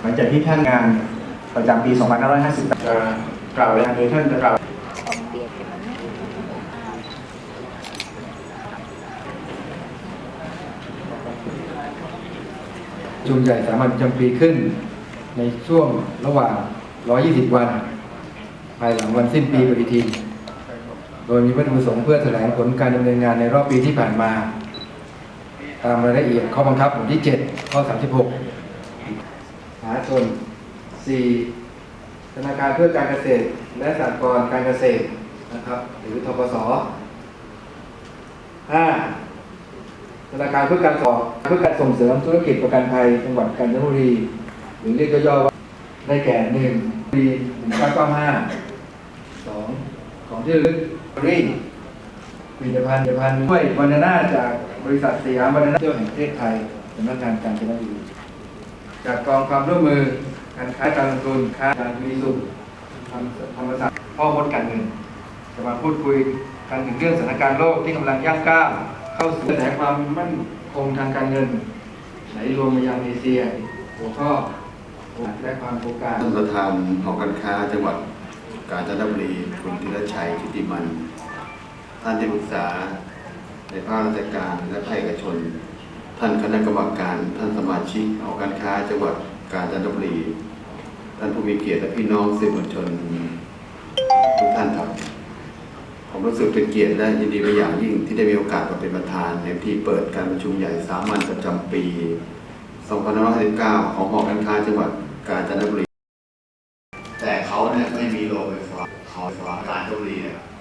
หลังจากที่ท่านงานประจำปี 2550จะกล่าวรายงานโดยท่านจะกล่าวของเบียร์เป็นมันไม่ประชุมใหญ่สามัญประจำปีขึ้น ในช่วงระหว่าง 120 วัน ภายหลังวันสิ้นปีปฏิทิน โดยมีวัตถุประสงค์เพื่อแถลงผลการดำเนินงานในรอบปีที่ผ่านมา ตามรายละเอียดข้อบังคับบทที่ 7 ข้อ 36หา ชน 4. ธนาคารเพื่อการเกษตร และสหกรณ์การเกษตรนะครับหรือทกส 5. ธนาคารเพื่อการสอบเพื่อการส่งเสริมธุรกิจประกันภัยจังหวัดกาญจนบุรี หรือเรียกย่อว่าได้แก่หนึ่งปีหนึ่งเก้าเก้าห้าของที่ระลึกรีผลิตภัณฑ์ผลิตภัณฑ์ด้วยบรรณาจากบริษัทสยามบรรณาเที่ยวแห่งประเทศไทยสำนักงานการจนบุรี จากกองความร่วมมือการค้าการลงทุนค้าการมีสุขธรรมธรรมศาสตร์พ่อมดการเงินจะมาพูดคุยกันถึงเรื่องสถานการณ์โลกที่กำลังย่างก้าวเข้าสู่กระแสความมั่นคงทางการเงินไหลรวมมายังเอเชีย หัวข้อและความโอกาสท่านประธานหอการค้าจังหวัดกาญจนบุรีคุณธีรชัยชุติมัน ท่านที่ปรึกษาในภาคราชการและภาคเอกชน ท่านคณะกรรมการ ท่านสมาชิกหอการค้าจังหวัดกาญจนบุรี ท่านผู้มีเกียรติและพี่น้องสื่อมวลชนทุกท่านครับ ผมรู้สึกเป็นเกียรติและยินดีเป็นอย่างยิ่งที่ได้มีโอกาสมาเป็นประธานในพิธีเปิดการประชุมใหญ่สามัญประจำปี 2559 ของหอการค้าจังหวัดกาญจนบุรี แต่เขาเนี่ยไม่มีโรงไฟฟ้าเขาไฟฟ้าการจนบุรียน